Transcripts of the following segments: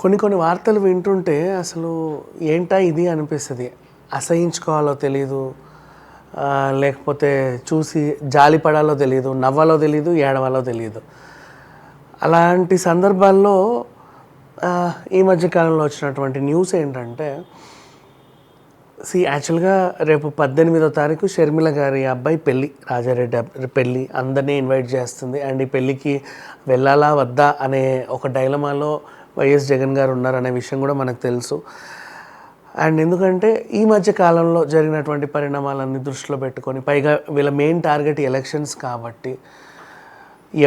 కొన్ని కొన్ని వార్తలు వింటుంటే అసలు ఏంటా ఇది అనిపిస్తుంది. అసహించుకోవాలో తెలీదు లేకపోతే చూసి జాలి పడాలో తెలియదు నవ్వాలో తెలియదు ఏడవాలో తెలియదు అలాంటి సందర్భాల్లో ఈ మధ్యకాలంలో వచ్చినటువంటి న్యూస్ ఏంటంటే సి యాక్చువల్గా రేపు పద్దెనిమిదో తారీఖు షర్మిల గారి అబ్బాయి పెళ్ళి రాజారెడ్డి పెళ్ళి అందరినీ ఇన్వైట్ చేస్తుంది. అండ్ ఈ పెళ్ళికి వెళ్ళాలా వద్దా అనే ఒక డైలమాలో వైఎస్ జగన్ గారు ఉన్నారనే విషయం కూడా మనకు తెలుసు. అండ్ ఎందుకంటే ఈ మధ్య కాలంలో జరిగినటువంటి పరిణామాలన్నీ దృష్టిలో పెట్టుకొని పైగా వీళ్ళ మెయిన్ టార్గెట్ ఎలక్షన్స్ కాబట్టి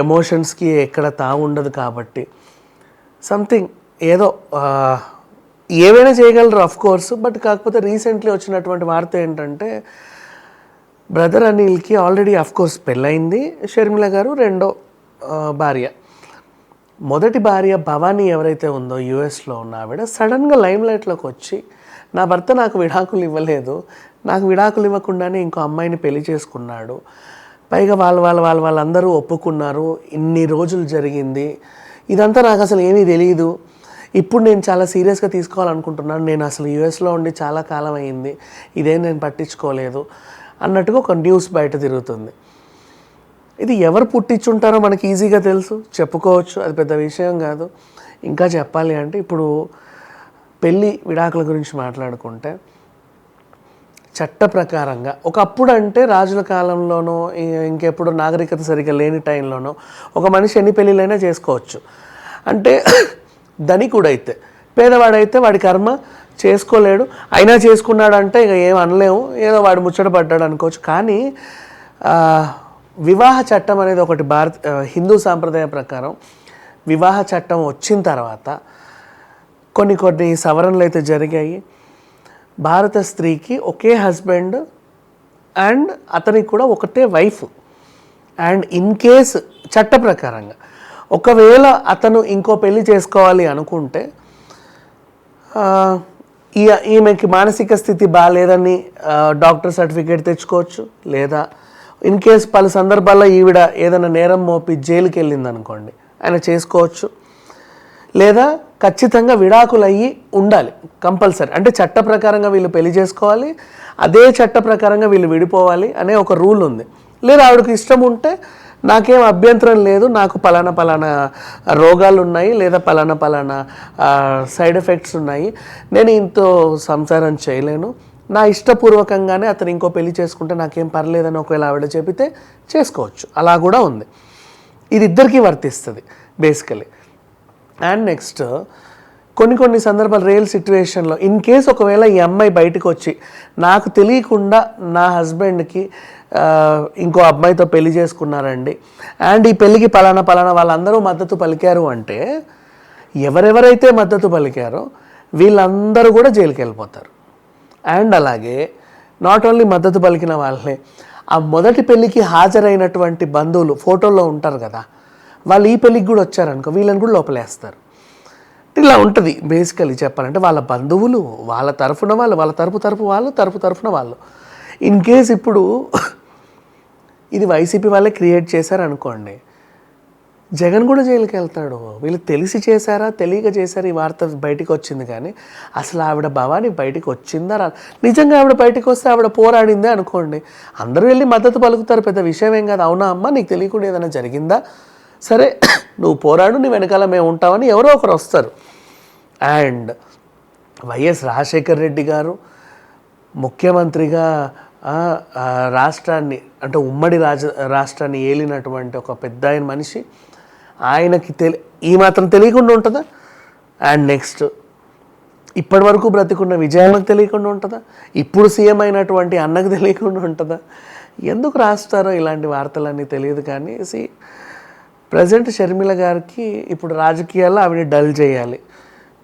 ఎమోషన్స్కి ఎక్కడ తావు ఉండదు కాబట్టి సంథింగ్ ఏదో ఏవైనా చేయగలరు అఫ్ కోర్స్ బట్ కాకపోతే రీసెంట్లీ వచ్చినటువంటి వార్త ఏంటంటే బ్రదర్ అనిల్కి ఆల్రెడీ అఫ్ కోర్స్ పెళ్ళయింది. షర్మిల గారు రెండో భార్య. మొదటి భార్య భవానీ ఎవరైతే ఉందో యుఎస్లో ఉన్న ఆవిడ సడన్గా లైమ్ లైట్లోకి వచ్చి నా భర్త నాకు విడాకులు ఇవ్వలేదు. నాకు విడాకులు ఇవ్వకుండానే ఇంకో అమ్మాయిని పెళ్ళి చేసుకున్నాడు. పైగా వాళ్ళ వాళ్ళ వాళ్ళ వాళ్ళందరూ ఒప్పుకున్నారు. ఇన్ని రోజులు జరిగింది. ఇదంతా నాకు అసలు ఏమీ తెలియదు ఇప్పుడు నేను చాలా సీరియస్గా తీసుకోవాలనుకుంటున్నాను. నేను అసలు యుఎస్లో ఉండి చాలా కాలం అయింది. ఇదేం నేను పట్టించుకోలేదు అన్నట్టుగా ఒక న్యూస్ బయట తిరుగుతుంది. ఇది ఎవరు పుట్టించుంటారో మనకి ఈజీగా తెలుసు. చెప్పుకోవచ్చు అది పెద్ద విషయం కాదు. ఇంకా చెప్పాలి అంటే ఇప్పుడు పెళ్ళి విడాకుల గురించి మాట్లాడుకుంటే చట్ట ప్రకారంగా ఒకప్పుడు అంటే రాజుల కాలంలోనో ఇంకెప్పుడు నాగరికత సరిగ్గా లేని టైంలోనో ఒక మనిషి ఎన్ని పెళ్ళిళ్ళైనా చేసుకోవచ్చు. అంటే ధనికుడైతే పేదవాడైతే వాడి కర్మ చేసుకోలేడు. అయినా చేసుకున్నాడంటే ఇక ఏం అనలేము. ఏదో వాడు ముచ్చట పడ్డాడు అనుకోవచ్చు. కానీ వివాహ చట్టం అనేది ఒకటి భారత హిందూ సాంప్రదాయ ప్రకారం వివాహ చట్టం వచ్చిన తర్వాత కొన్ని కొన్ని సవరణలు అయితే జరిగాయి. భారత స్త్రీకి ఒకే హస్బెండ్ అండ్ అతనికి కూడా ఒకటే వైఫ్. అండ్ ఇన్ కేస్ చట్ట ప్రకారంగా ఒకవేళ అతను ఇంకో పెళ్ళి చేసుకోవాలి అనుకుంటే ఈ ఈమెకి మానసిక స్థితి బాగాలేదని డాక్టర్ సర్టిఫికేట్ తెచ్చుకోవచ్చు లేదా ఇన్ కేస్ పలు సందర్భాల్లో ఈవిడ ఏదైనా నేరం మోపి జైలుకి వెళ్ళింది అనుకోండి ఆయన చేసుకోవచ్చు. లేదా ఖచ్చితంగా విడాకులు అయ్యి ఉండాలి కంపల్సరీ. అంటే చట్ట ప్రకారంగా వీళ్ళు పెళ్ళి చేసుకోవాలి అదే చట్ట ప్రకారంగా వీళ్ళు విడిపోవాలి అనే ఒక రూల్ ఉంది. లేదా ఆవిడకి ఇష్టం ఉంటే నాకేం అభ్యంతరం లేదు నాకు పలానా పలానా రోగాలు ఉన్నాయి లేదా పలానా పలానా సైడ్ ఎఫెక్ట్స్ ఉన్నాయి నేను ఇంతో సంసారం చేయలేను. నా ఇష్టపూర్వకంగానే అతను ఇంకో పెళ్ళి చేసుకుంటే నాకేం పర్లేదని ఒకవేళ ఆవిడ చెబితే చేసుకోవచ్చు. అలా కూడా ఉంది. ఇది ఇద్దరికీ వర్తిస్తుంది బేసికలీ అండ్ నెక్స్ట్ కొన్ని కొన్ని సందర్భాలు రియల్ సిచ్యువేషన్లో ఇన్ కేస్ ఒకవేళ ఈ అమ్మాయి బయటకు వచ్చి నాకు తెలియకుండా నా హస్బెండ్కి ఇంకో అబ్బాయితో పెళ్ళి చేసుకున్నారండి. అండ్ ఈ పెళ్ళికి పలానా పలానా వాళ్ళందరూ మద్దతు పలికారు అంటే ఎవరెవరైతే మద్దతు పలికారో వీళ్ళందరూ కూడా జైలుకి వెళ్ళిపోతారు అండ్ అలాగే నాట్ ఓన్లీ మద్దతు పలికిన వాళ్ళే ఆ మొదటి పెళ్ళికి హాజరైనటువంటి బంధువులు ఫోటోల్లో ఉంటారు కదా వాళ్ళు ఈ పెళ్ళికి కూడా వచ్చారనుకో వీళ్ళని కూడా లోపలేస్తారు. ఇలా ఉంటుంది బేసికలీ చెప్పాలంటే వాళ్ళ బంధువులు వాళ్ళ తరఫున వాళ్ళు వాళ్ళ తరపు తరపు వాళ్ళు తరపు తరఫున వాళ్ళు. ఇన్ కేస్ ఇప్పుడు ఇది వైసీపీ వాళ్ళే క్రియేట్ చేశారనుకోండి జగన్ కూడా జైలుకి వెళ్తాడు వీళ్ళు తెలిసి చేశారా తెలియక చేశారా ఈ వార్త బయటికి వచ్చింది కానీ అసలు ఆవిడ భవాని బయటికి వచ్చిందా రా? నిజంగా ఆవిడ బయటికి వస్తే ఆవిడ పోరాడిందే అనుకోండి. అందరూ వెళ్ళి మద్దతు పలుకుతారు. పెద్ద విషయం ఏం కాదు. అవునా అమ్మ? నీకు తెలియకుండా ఏదైనా జరిగిందా? సరే నువ్వు పోరాడు నీ వెనకాల మేము ఉంటామని ఎవరో ఒకరు వస్తారు. అండ్ వైఎస్ రాజశేఖర్ రెడ్డి గారు ముఖ్యమంత్రిగా రాష్ట్రాన్ని అంటే ఉమ్మడి రాజ రాష్ట్రాన్ని ఏలినటువంటి ఒక పెద్ద ఆయన మనిషి. ఆయనకి తెలి ఈ మాత్రం తెలియకుండా ఉంటుందా? అండ్ నెక్స్ట్ ఇప్పటి వరకు బ్రతికున్న విజయాలకు తెలియకుండా ఉంటుందా? ఇప్పుడు సీఎం అయినటువంటి అన్నకు తెలియకుండా ఉంటుందా? ఎందుకు రాస్తారో ఇలాంటి వార్తలన్నీ తెలియదు కానీ సి ప్రజెంట్ షర్మిల గారికి ఇప్పుడు రాజకీయాల్లో ఆవిడ డల్ చేయాలి.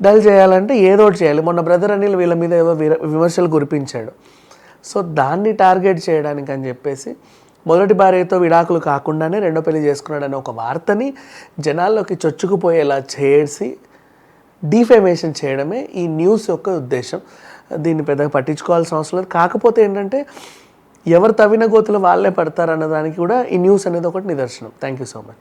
డల్ చేయాలంటే ఏదో ఒకటి చేయాలి. మొన్న బ్రదర్ అనిల్ వీళ్ళ మీద ఏదో విమర్శలు కురిపించాడు. సో దాన్ని టార్గెట్ చేయడానికి అని చెప్పేసి మొదటి భార్యతో విడాకులు కాకుండానే రెండో పెళ్ళి చేసుకున్నాడనే ఒక వార్తని జనాల్లోకి చొచ్చుకుపోయేలా చేసి డిఫేమేషన్ చేయడమే ఈ న్యూస్ యొక్క ఉద్దేశం. దీన్ని పెద్దగా పట్టించుకోవాల్సిన అవసరం లేదు. కాకపోతే ఏంటంటే ఎవరు తవ్విన గోతులు వాళ్ళే పడతారన్న దానికి కూడా ఈ న్యూస్ అనేది ఒకటి నిదర్శనం. Thank you so much